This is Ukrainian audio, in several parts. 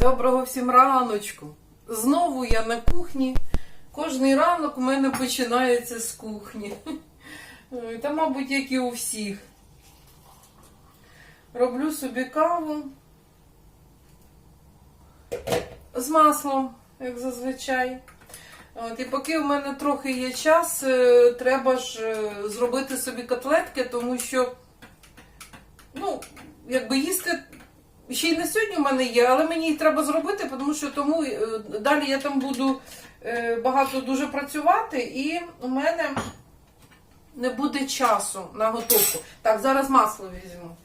Доброго всім раночку. Знову я на кухні. Кожний ранок у мене починається з кухні. Та, мабуть, як і у всіх. Роблю собі каву з маслом, як зазвичай. От, і поки в мене трохи є час, е, треба ж е, зробити собі котлетки, тому що, ну, якби їсти ще й на сьогодні в мене є, але мені їх треба зробити, тому що тому е, далі я там буду е, багато дуже працювати, і у мене не буде часу на готовку. Так, зараз масло візьму.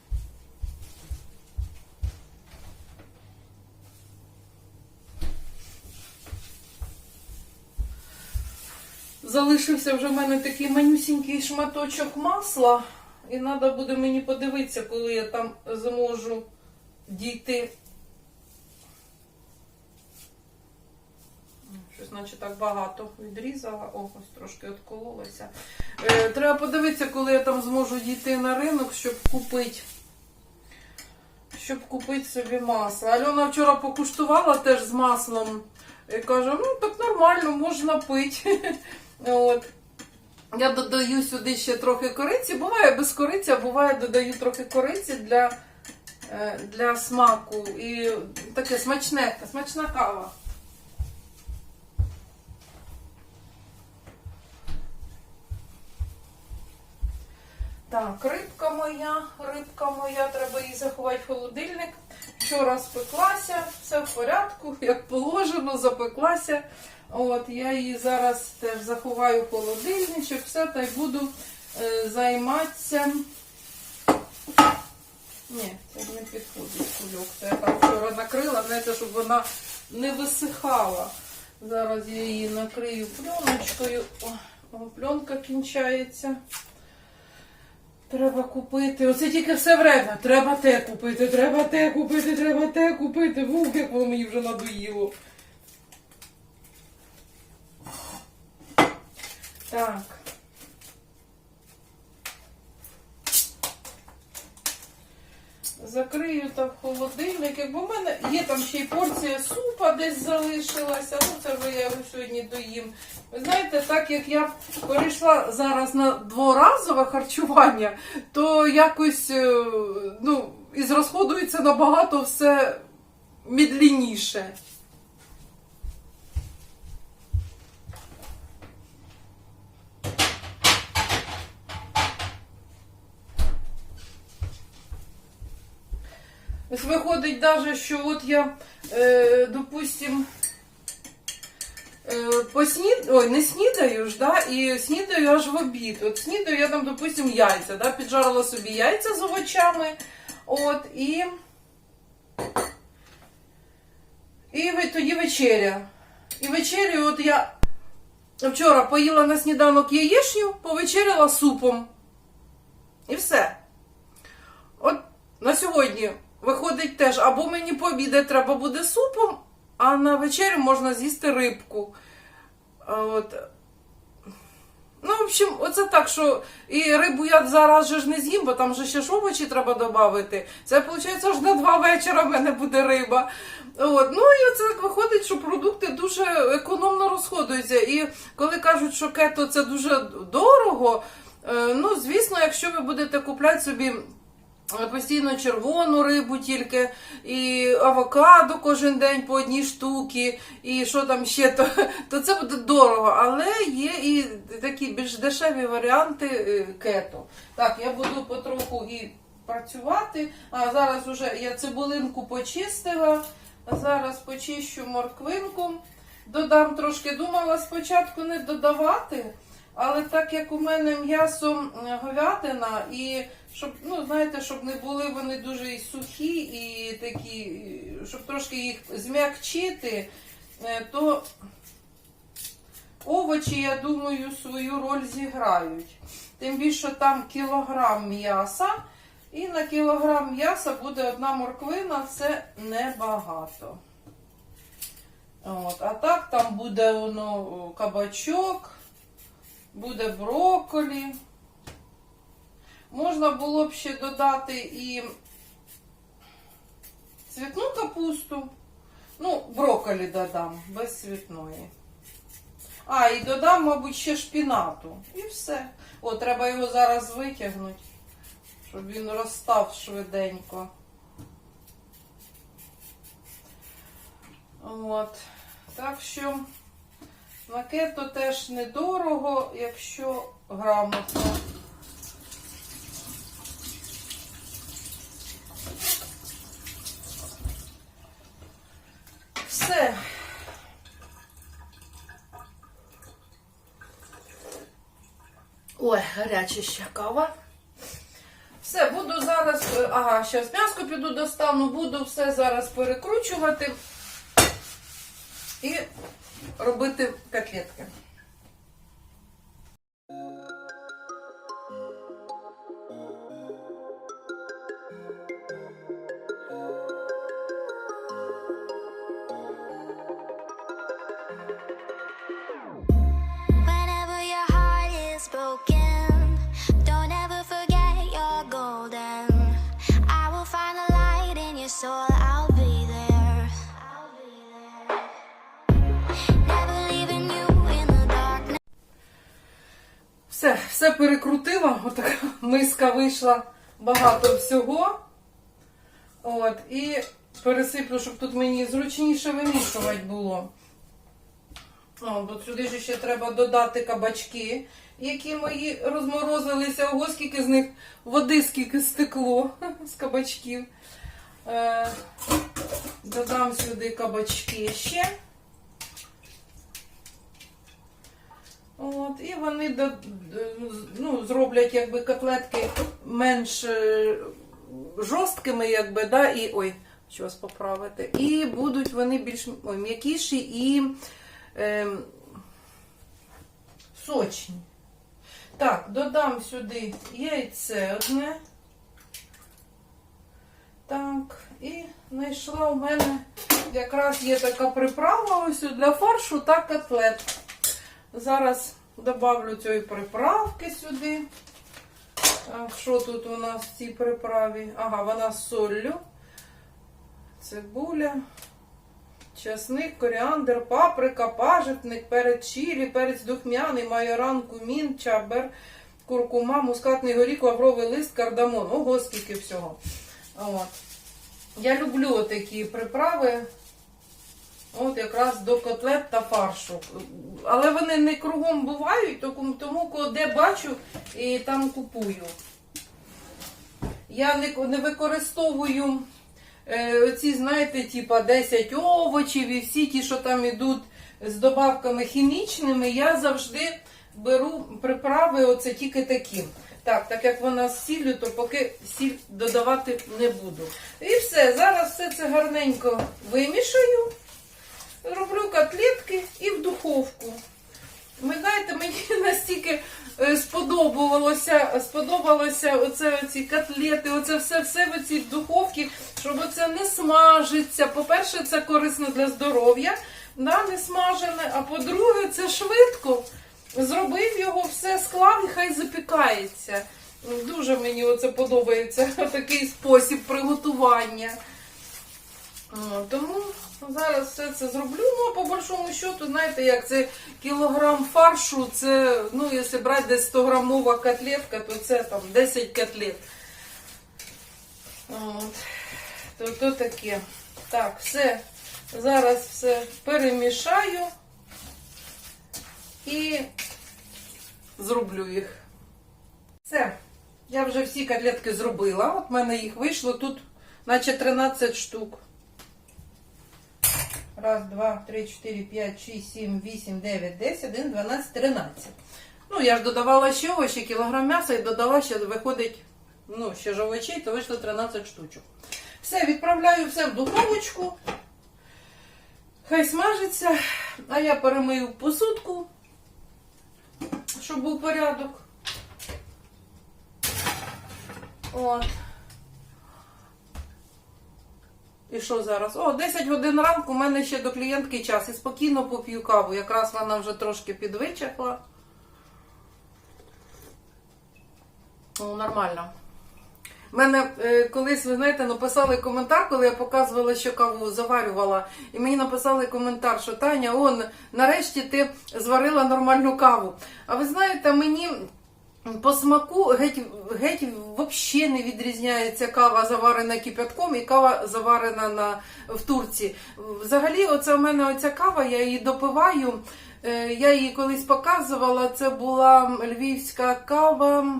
Залишився вже в мене такий манюсінький шматочок масла, і треба буде мені подивитися, коли я там зможу дійти. Щось, наче так багато відрізала. О, ось трошки відкололося. Е, треба подивитися, коли я там зможу дійти на ринок, щоб купити. Щоб купити собі масло. Альона вчора покуштувала теж з маслом. І каже, ну так нормально, можна пити. От. Я додаю сюди ще трохи кориці. Буває без кориці, а буває додаю трохи кориці для, для смаку. І таке смачне, смачна кава. Так, рибка моя, рибка моя, треба її заховати в холодильник. Вчора спеклася, все в порядку, як положено, запеклася. От, я її зараз теж заховаю в холодильничок, все, та й буду е, займатися. Ні, це не підходить кульок. Це я там вчора накрила, знаєте, щоб вона не висихала. Зараз я її накрию пленочкою. О, пленка кінчається. Треба купити. Оце тільки все время. Треба те купити, треба те купити, треба те купити. Вух, як воно мені вже надоїло. Так. Закрию там холодильник. бо в мене є там ще й порція супа десь залишилася. Ну, це вже я сьогодні доїм. Ви знаєте, так як я перейшла зараз на дворазове харчування, то якось е, ну, і зрозходується набагато все медленніше. Виходить даже, що от я, е, допустим, е, поснід... Ой, не снідаю ж, да, і снідаю аж в обід. От снідаю я там, допустим, яйця, да, піджарила собі яйця з овочами. От, і, і тоді вечеря. І вечерю, от я вчора поїла на сніданок яєчню, повечеряла супом. І все. От на сьогодні виходить теж, або мені пообідати треба буде супом, а на вечерю можна з'їсти рибку. От. Ну, в общем, оце так, що і рибу я зараз же ж не з'їм, бо там же ще ж овочі треба додати. Це, виходить, аж на два вечора в мене буде риба. От. Ну і оце так виходить, що продукти дуже економно розходуються. І коли кажуть, що кето це дуже дорого, е, ну, звісно, якщо ви будете купляти собі. Постійно червону рибу тільки, і авокадо кожен день по одній штуки, і що там ще, то, то це буде дорого. Але є і такі більш дешеві варіанти е, кето. Так, я буду потроху і працювати. А зараз уже я цибулинку почистила. Зараз почищу морквинку. Додам трошки, думала спочатку не додавати. Але так як у мене м'ясо говядина, і щоб, ну, знаєте, щоб не були вони дуже і сухі, і такі, щоб трошки їх зм'якчити, е, то овочі, я думаю, свою роль зіграють. Тим більше там кілограм м'яса, і на кілограм м'яса буде одна морквина, це небагато. От, а так там буде воно кабачок буде брокколі. Можна було б ще додати і цвітну капусту. Ну, брокколі додам, без цвітної. А, і додам, мабуть, ще шпінату. І все. О, треба його зараз витягнути, щоб він розстав швиденько. От. Так що на кето теж недорого, якщо грамотно. Все. Ой, гаряча ще кава. Все, буду зараз. е, Ага, зараз м'яско піду достану, буду все зараз перекручувати і робити котлетки. Все, перекрутила. Отака миска вийшла багато всього. От, і пересиплю, щоб тут мені зручніше вимішувати було. О, бо сюди ж ще треба додати кабачки, які мої розморозилися. Ого, скільки з них води, скільки стекло з кабачків. Е, додам сюди кабачки ще. От, і вони ну, зроблять якби котлетки менш е, жорсткими, якби, да, і ой, щось поправити. І будуть вони більш м'якіші і ем, сочні. Так, додам сюди яйце одне. Так, і знайшла у мене якраз є така приправа ось для фаршу та котлет. Зараз добавлю цієї приправки сюди. Що тут у нас в цій приправі? Ага, вона з соллю, цибуля, часник, коріандр, паприка, пажитник, перець чилі, перець духмяний, майоран, кумін, чабер, куркума, мускатний горіх, лавровий лист, кардамон. Ого, скільки всього. От. Я люблю такі приправи. От якраз до котлет та фаршу. Але вони не кругом бувають, тому, де бачу і там купую. Я не, не використовую е, оці, знаєте, типа 10 овочів і всі ті, що там йдуть з добавками хімічними, я завжди беру приправи оце тільки такі. Так, так як вона з сіллю, то поки сіль додавати не буду. І все, зараз все це гарненько вимішаю. Роблю котлетки і в духовку. Ви знаєте, мені настільки е, сподобалося, сподобалося оце ці котлети, оце все все в цій духовці, щоб оце не смажиться. По-перше, це корисно для здоров'я, да, не смажене. А по-друге, це швидко. Зробив його, все склав і хай запікається. Дуже мені оце подобається такий спосіб приготування. Тому зараз все це зроблю. Ну, по большому счету, знаєте, як це кілограм фаршу, це, ну, якщо брати десь 100 грамова котлетка, то це там 10 котлет. От. То, то таке. Так, все. Зараз все перемішаю і зроблю їх. Все. Я вже всі котлетки зробила. От в мене їх вийшло тут, наче 13 штук. Раз, два, три, чотири, п'ять, шість, сім, вісім, дев'ять, десять, один, дванадцять, тринадцять. Ну, я ж додавала ще овочі, кілограм м'яса і додала ще, виходить, ну, ще ж овочей, то вийшло 13 штучок. Все, відправляю все в духовочку. Хай смажиться, а я перемию посудку, щоб був порядок. От. І що зараз? О, 10 годин ранку у мене ще до клієнтки час. І спокійно поп'ю каву. Якраз вона вже трошки підвичахла. Ну, нормально. Мене е, колись, ви знаєте, написали коментар, коли я показувала, що каву заварювала. І мені написали коментар, що Таня, он, нарешті ти зварила нормальну каву. А ви знаєте, мені по смаку геть, геть взагалі не відрізняється кава заварена кипятком і кава заварена на, в турці. Взагалі, оце в мене оця кава, я її допиваю. Е, Я її колись показувала, це була львівська кава.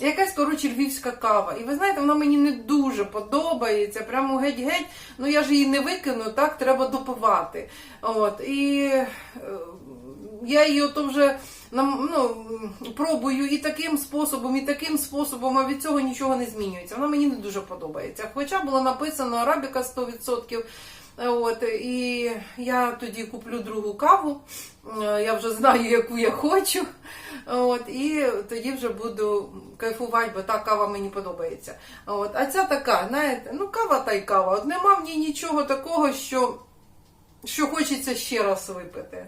Якась, коротше, львівська кава. І ви знаєте, вона мені не дуже подобається. Прямо геть-геть. Ну я ж її не викину, так треба допивати. От. І е, я її ото вже ну, пробую і таким способом, і таким способом, а від цього нічого не змінюється. Вона мені не дуже подобається. Хоча було написано арабіка 100%. От, і я тоді куплю другу каву, е, я вже знаю, яку я хочу. От, і тоді вже буду кайфувати, бо та кава мені подобається. От, а ця така, знаєте, ну кава та й кава. От нема в ній нічого такого, що, що хочеться ще раз випити.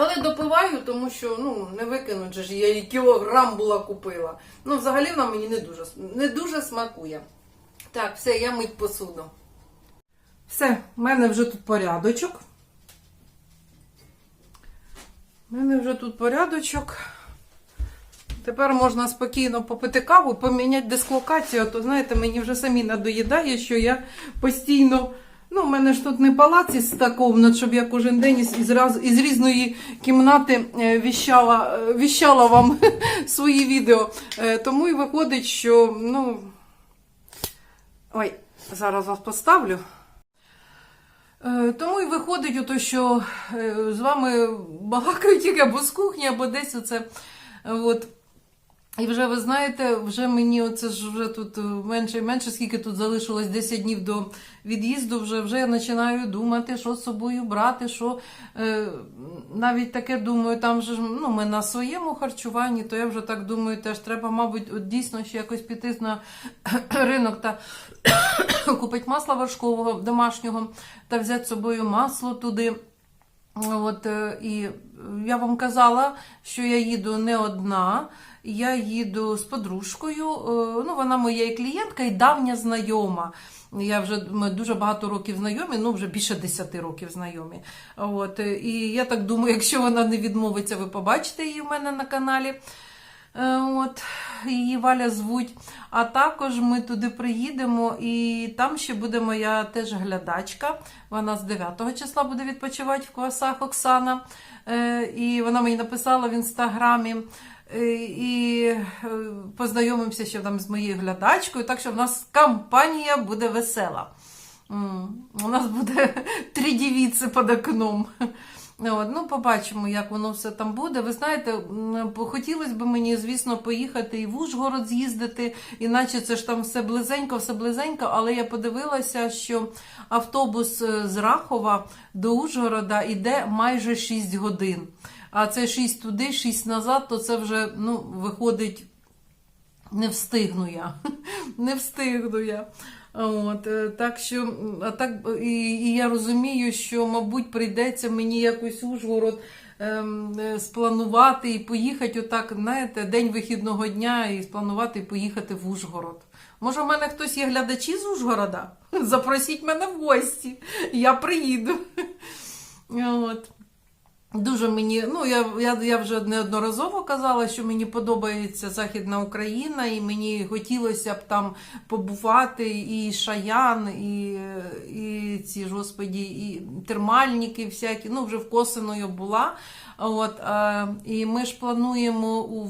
Але допиваю, тому що ну, не викинуть же ж, я її кілограм була купила. Ну, взагалі вона мені не дуже, не дуже смакує. Так, все, я мить посуду. Все, в мене вже тут порядочок. У мене вже тут порядочок. Тепер можна спокійно попити каву, поміняти дислокацію, а то знаєте, мені вже самі надоїдає, що я постійно. Ну, у мене ж тут не палац із такого, щоб я кожен день із, із, із різної кімнати е, віщала, е, віщала вам свої відео. Е, Тому і виходить, що, ну. Ой, зараз вас поставлю. Тому і виходить, ото, що з вами балакають тільки або з кухні, або десь оце. От. І вже ви знаєте, вже мені оце ж вже тут е, менше і менше, скільки тут залишилось 10 днів до від'їзду, вже, вже я починаю думати, що з собою брати, що е, навіть таке думаю, там же ну, ми на своєму харчуванні, то я вже так думаю, теж треба, мабуть, от дійсно ще якось піти на ринок та купити масла вершкового домашнього та взяти з собою масло туди. От, е, і я вам казала, що я їду не одна, я їду з подружкою. е, Ну, вона моя і клієнтка і давня знайома. Я вже ми дуже багато років знайомі, ну вже більше 10 років знайомі. От, е, і я так думаю, якщо вона не відмовиться, ви побачите її в мене на каналі. Е, От, її Валя звуть. А також ми туди приїдемо, і там ще буде моя теж глядачка. Вона з 9 числа буде відпочивати в Квасах Оксана. І вона мені написала в інстаграмі. Е, І е, познайомимося ще там з моєю глядачкою, так що в нас компанія буде весела. У нас буде три дівіці під окном. От, ну, побачимо, як воно все там буде. Ви знаєте, хотілося б мені, звісно, поїхати і в Ужгород з'їздити, іначе це ж там все близенько, все близенько, але я подивилася, що автобус е, з Рахова до Ужгорода йде майже 6 годин. А це 6 туди, 6 назад, то це вже ну, виходить. Не встигну я. Не встигну я. От, е, так що, а так, і, і я розумію, що, мабуть, прийдеться мені якось Ужгород ем, е, спланувати і поїхати, отак, знаєте, день вихідного дня і спланувати і поїхати в Ужгород. Може, в мене хтось є глядачі з Ужгорода? Запросіть мене в гості, я приїду. От. Дуже мені, ну я, я, я вже неодноразово казала, що мені подобається Західна Україна, і мені хотілося б там побувати і Шаян, і, і ці ж, господі, і термальники всякі. Ну, вже в Косиною була. От, е, і ми ж плануємо у,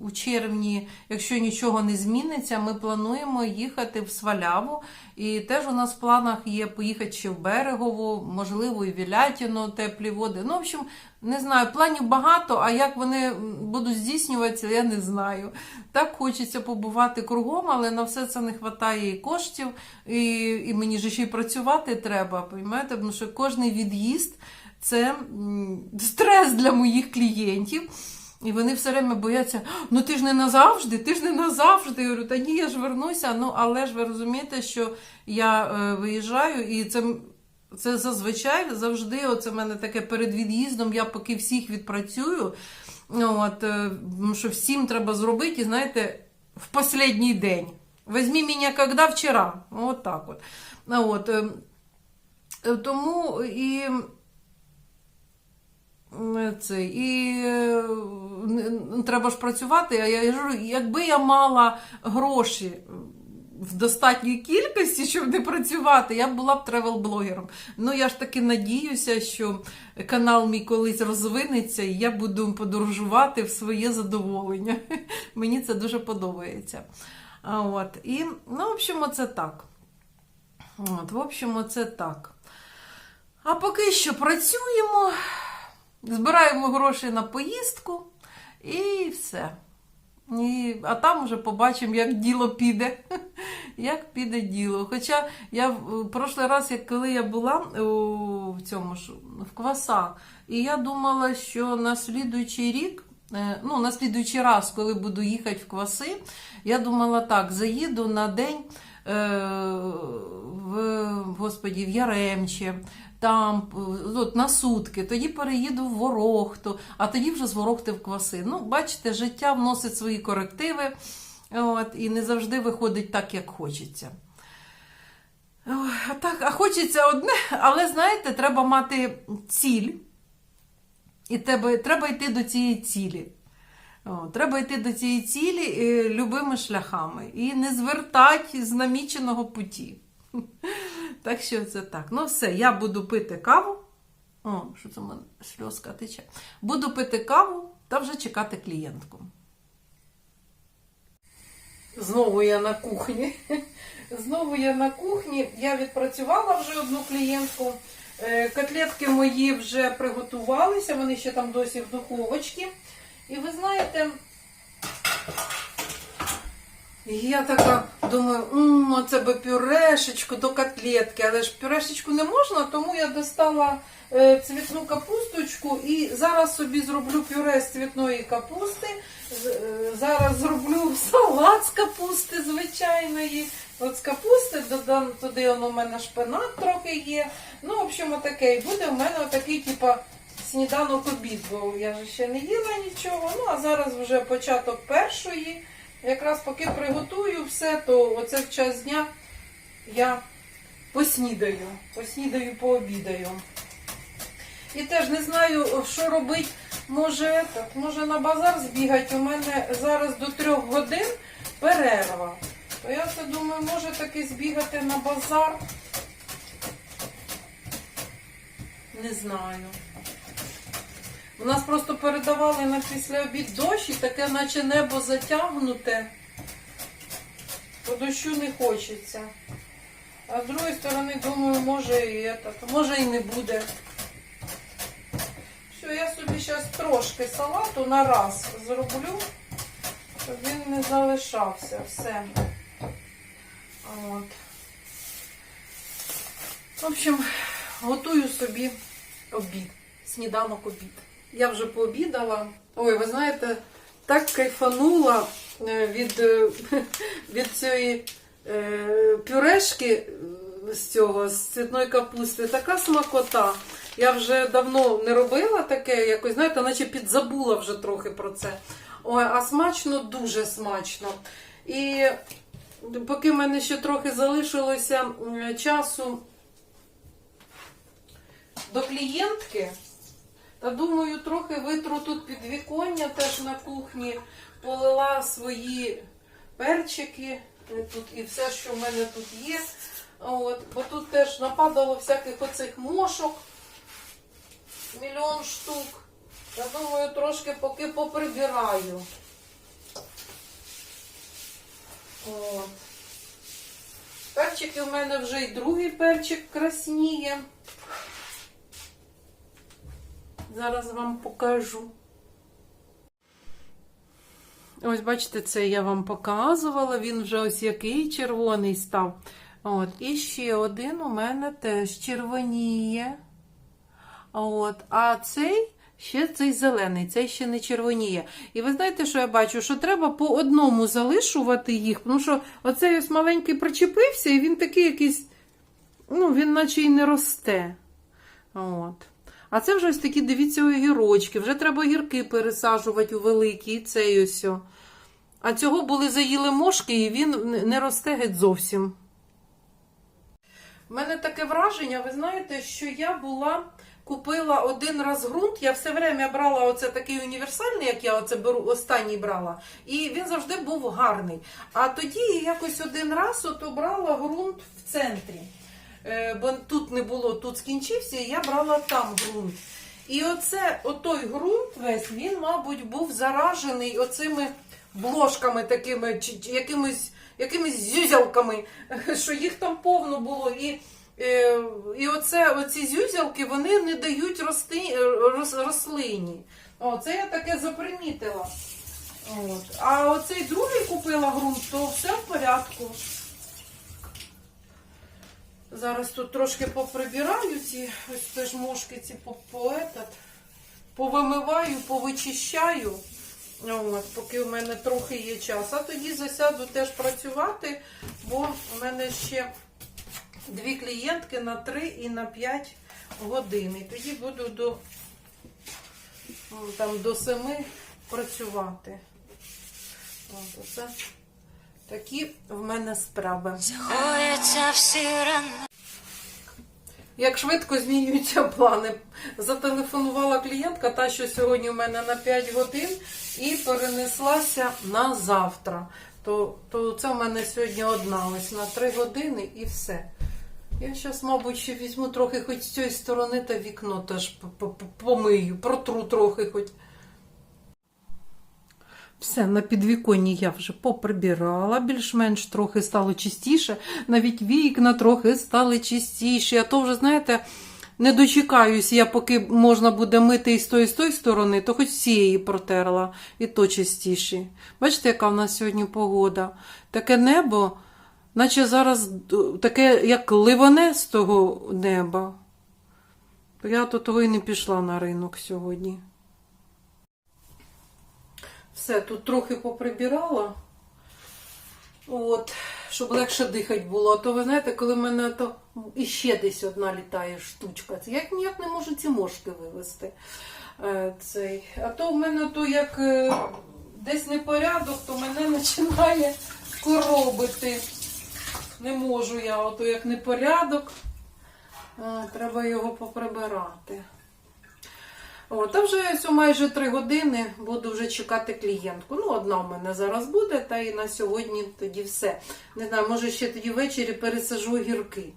у червні, якщо нічого не зміниться, ми плануємо їхати в Сваляву. І теж у нас в планах є поїхати ще в Берегову, можливо, і Вілятіно, теплі води. Ну, в общем, не знаю, планів багато, а як вони будуть здійснюватися, я не знаю. Так хочеться побувати кругом, але на все це не вистачає і коштів, і, і мені ж ще й працювати треба, розумієте? Тому що кожний від'їзд це стрес для моїх клієнтів. І вони все время бояться, ну ти ж не назавжди, ти ж не назавжди. Я говорю, та ні, я ж вернуся. Ну, але ж ви розумієте, що я е, виїжджаю, і це, це зазвичай завжди, оце в мене таке перед від'їздом, я поки всіх відпрацюю. От, е, що всім треба зробити, і знаєте, в останній день. Возьми мене коли вчора. От так от. От, е, тому і. М, Це, і е, треба ж працювати. А я кажу, якби я мала гроші в достатній кількості, щоб не працювати, я була б тревел-блогером. Ну, я ж таки надіюся, що канал мій колись розвинеться, і я буду подорожувати в своє задоволення. Мені це дуже подобається. От. І, ну, в общем, оце так. От, в общем, оце так. А поки що працюємо, збираємо гроші на поїздку і все. І, а там вже побачимо, як діло піде. Як піде діло. Хоча я в в прошлий раз, як коли я була у, в цьому ж в квасах, і я думала, що на слідуючий рік, е, ну, на слідуючий раз, коли буду їхати в кваси, я думала так, заїду на день е, в, господі, в Яремче, там е, от, на сутки, тоді переїду в Ворохту, а тоді вже з Ворохти в кваси. Ну, бачите, життя вносить свої корективи, от, і не завжди виходить так, як хочеться. Так, а хочеться одне, але знаєте, треба мати ціль, і тебе, треба йти до цієї цілі. О, треба йти до цієї цілі е, любими шляхами і не звертати з наміченого путі. Так що це так. Ну все, я буду пити каву. О, що це в мене сльозка тече. Буду пити каву та вже чекати клієнтку. Знову я на кухні. Знову я на кухні. Я відпрацювала вже одну клієнтку. Е, Котлетки мої вже приготувалися, вони ще там досі в духовочці. І ви знаєте, я така думаю, «М, оце би пюрешечку до котлетки, але ж пюрешечку не можна, тому я достала е, цвітну капусточку і зараз собі зроблю пюре з цвітної капусти. Е, Зараз зроблю салат з капусти звичайної. От з капусти додам туди воно в мене шпинат трохи є. Ну, в общем, отаке. І буде в мене отакий, типа, сніданок обід, бо я ж ще не їла нічого. Ну, а зараз вже початок першої. Якраз поки приготую все, то оце в час дня я поснідаю. Поснідаю, пообідаю. І теж не знаю, що робити. Може, так, може на базар збігати. У мене зараз до трьох годин перерва. То я це думаю, може таки збігати на базар. Не знаю. У нас просто передавали на після обід дощ і таке, наче небо затягнуте. По дощу не хочеться. А з другої сторони, думаю, може і это, може і не буде. Все, я собі зараз трошки салату на раз зроблю, щоб він не залишався. Все. От. В общем, готую собі обід. Сніданок обід. Я вже пообідала. Ой, ви знаєте, так кайфанула е, від, е, від цієї е, пюрешки з цього, з цвітної капусти. Така смакота. Я вже давно не робила таке, якось, знаєте, наче підзабула вже трохи про це. Ой, а смачно, дуже смачно. І поки в мене ще трохи залишилося часу до клієнтки, та думаю, трохи витру тут підвіконня теж на кухні, полила свої перчики е, тут і все, що в мене тут є. От, бо тут теж нападало всяких оцих мошок, мільйон штук. Я думаю, трошки поки поприбираю. От. Перчики в мене вже і другий перчик красніє. Зараз вам покажу. Ось, бачите, це я вам показувала. Він вже ось який червоний став. От. І ще один у мене теж червоніє. От. А цей ще цей зелений, цей ще не червоніє. І ви знаєте, що я бачу? Що треба по одному залишувати їх, тому що оцей ось маленький причепився, і він такий якийсь, ну, він наче й не росте. От. А це вже ось такі, дивіться, огірочки. Вже треба огірки пересаджувати у великі, і цей ось. А цього були заїли мошки, і він не- росте геть зовсім. У мене таке враження, ви знаєте, що я була, купила один раз ґрунт, я все время брала оце такий універсальний, як я оце беру, останній брала, і він завжди був гарний. А тоді якось один раз ото брала ґрунт в центрі. Е, бо тут не було, тут скінчився, і я брала там ґрунт. І оце, отой ґрунт весь, він, мабуть, був заражений оцими блошками такими, чи, якимись, якимись зюзялками, що їх там повно було. І, е, і оце, оці зюзялки вони не дають рости, рос, рослині. О, це я таке запримітила. От. А оцей другий купила ґрунт, то все в порядку. Зараз тут трошки поприбираю ці ось теж мошки ці по, по повимиваю, повичищаю. От, поки в мене трохи є час. А тоді засяду теж працювати, бо в мене ще дві клієнтки на 3 і на 5 годин. І тоді буду до, ну, там, до 7 працювати. От, оце такі в мене справи. Гоїться всі рани. Як швидко змінюються плани. Зателефонувала клієнтка, та, що сьогодні у мене на 5 годин, і перенеслася на завтра. То, то це в мене сьогодні одна ось на 3 години і все. Я зараз, мабуть, ще візьму трохи хоч з цієї сторони та вікно теж помию, протру трохи хоч. Все, на підвіконні я вже поприбирала, більш-менш трохи стало чистіше, навіть вікна трохи стали чистіші. А то вже, знаєте, не дочекаюсь, я поки можна буде мити і з тої, і з тої сторони, то хоч з цієї протерла, і то чистіші. Бачите, яка в нас сьогодні погода? Таке небо, наче зараз таке, як ливане з того неба. Я то того і не пішла на ринок сьогодні. Все, тут трохи поприбирала. От, щоб легше дихати було. А то ви знаєте, коли в мене то іще десь одна літає штучка. Це я ніяк не можу ці мошки вивезти. Е, Цей. А то в мене то як е, десь непорядок, то мене починає коробити. Не можу я, ото як непорядок. Е, Треба його поприбирати. О, та вже ось майже три години буду вже чекати клієнтку. Ну, одна в мене зараз буде, та і на сьогодні тоді все. Не знаю, може ще тоді ввечері пересажу огірки.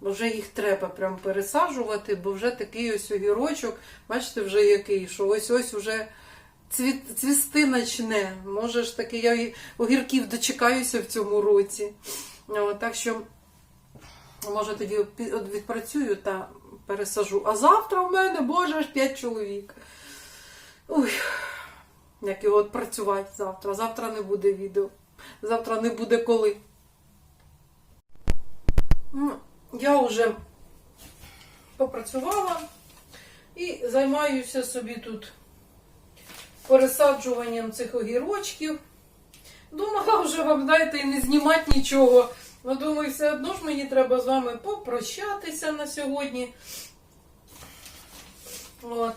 Бо вже їх треба прям пересаджувати, бо вже такий ось огірочок, бачите, вже який, що ось ось вже цвіт, цвісти начне. Може ж таки, я і огірків дочекаюся в цьому році. О, так що, може, тоді відпрацюю та пересажу. А завтра в мене, боже, аж 5 чоловік. Уй, як його працювати завтра. Завтра не буде відео. Завтра не буде коли. Ну, Я вже попрацювала і займаюся собі тут пересаджуванням цих огірочків. Думала вже вам, знаєте, і не знімати нічого. Ну, думаю, все одно ж мені треба з вами попрощатися на сьогодні. От.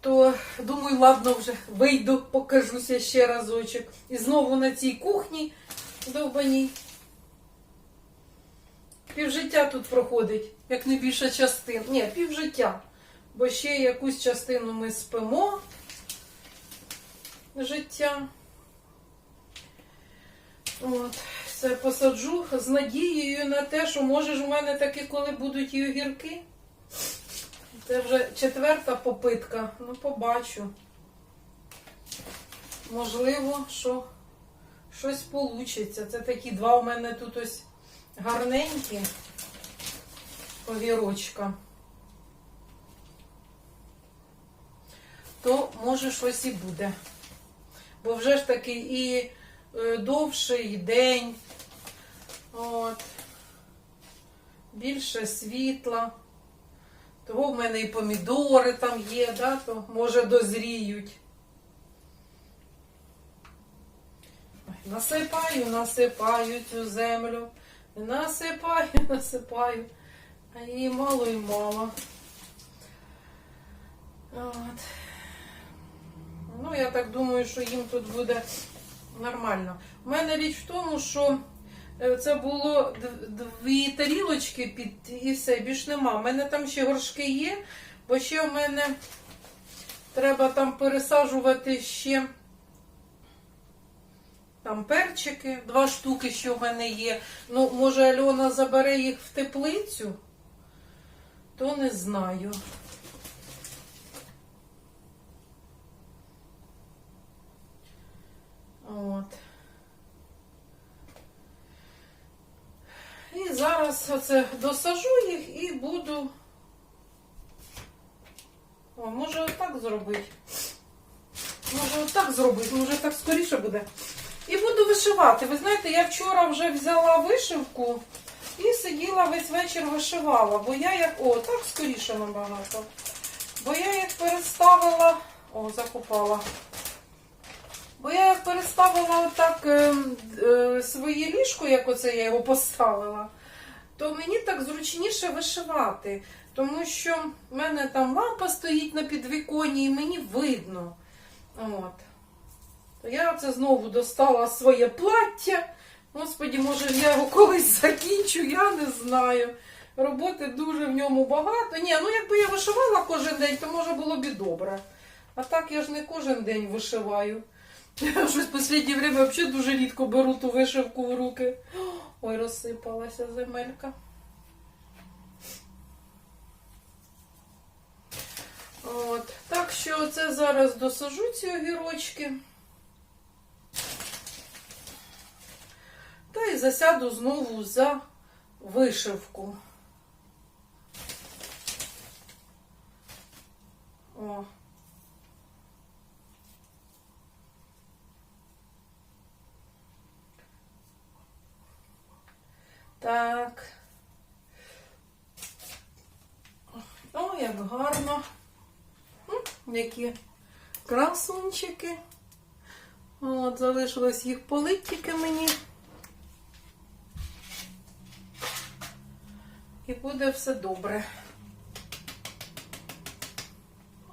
То, думаю, ладно, вже вийду, покажуся ще разочок. І знову на цій кухні довбаній. Півжиття тут проходить, як не більша частина. Ні, півжиття. Бо ще якусь частину ми спимо життя. От, це посаджу з надією на те, що може ж у мене таки, коли будуть і огірки. Це вже четверта попитка. Ну, побачу. Можливо, що щось вийде. Це такі два у мене тут ось гарненькі огірочка. То може щось і буде. Бо вже ж таки і довший день. От. Більше світла. Того в мене і помідори там є, да, то може дозріють. Насипаю, насипаю цю землю. Насипаю, насипаю. А її мало і мало. От. Ну, я так думаю, що їм тут буде нормально. У мене річ в тому, що е, це було дві тарілочки під і все, більш нема. У мене там ще горшки є, бо ще в мене треба там пересаджувати ще там перчики, два штуки, що в мене є. Ну, може, Альона забере їх в теплицю, то не знаю. От. І зараз оце досажу їх і буду. О, може отак зробити. Може отак зробити, може так скоріше буде. І буду вишивати. Ви знаєте, я вчора вже взяла вишивку і сиділа весь вечір вишивала, бо я як. О, так скоріше набагато. Бо я як переставила. О, закопала. Бо я переставила отак е, е, своє ліжко, як оце я його поставила, то мені так зручніше вишивати. Тому що в мене там лампа стоїть на підвіконні і мені видно. От. То я це знову достала своє плаття. Господі, може я його колись закінчу, я не знаю. Роботи дуже в ньому багато. Ні, ну якби я вишивала кожен день, то може було б і добре. А так я ж не кожен день вишиваю. Я щось в останнє время взагалі дуже рідко беру ту вишивку в руки. Ой, розсипалася земелька. От. Так що це зараз досажу ці огірочки. Та й засяду знову за вишивку. О. Так. О, як гарно. Які красунчики. От, залишилось їх полить мені. І буде все добре.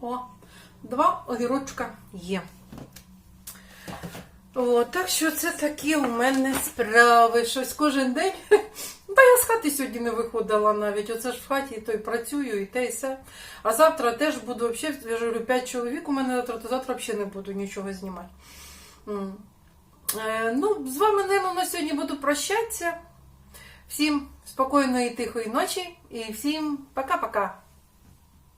О, два огірочка є. О, так що це такі у мене справи. Щось кожен день. Та я сьогодні не виходила навіть. Оце ж в хаті і то й працюю, і те, і все. А завтра теж буду взагалі, я ж говорю, 5 чоловік у мене завтра, то завтра взагалі не буду нічого знімати. Е, ну, з вами, наверное, на сьогодні буду прощатися. Всім спокійної тихої ночі і всім пока-пока.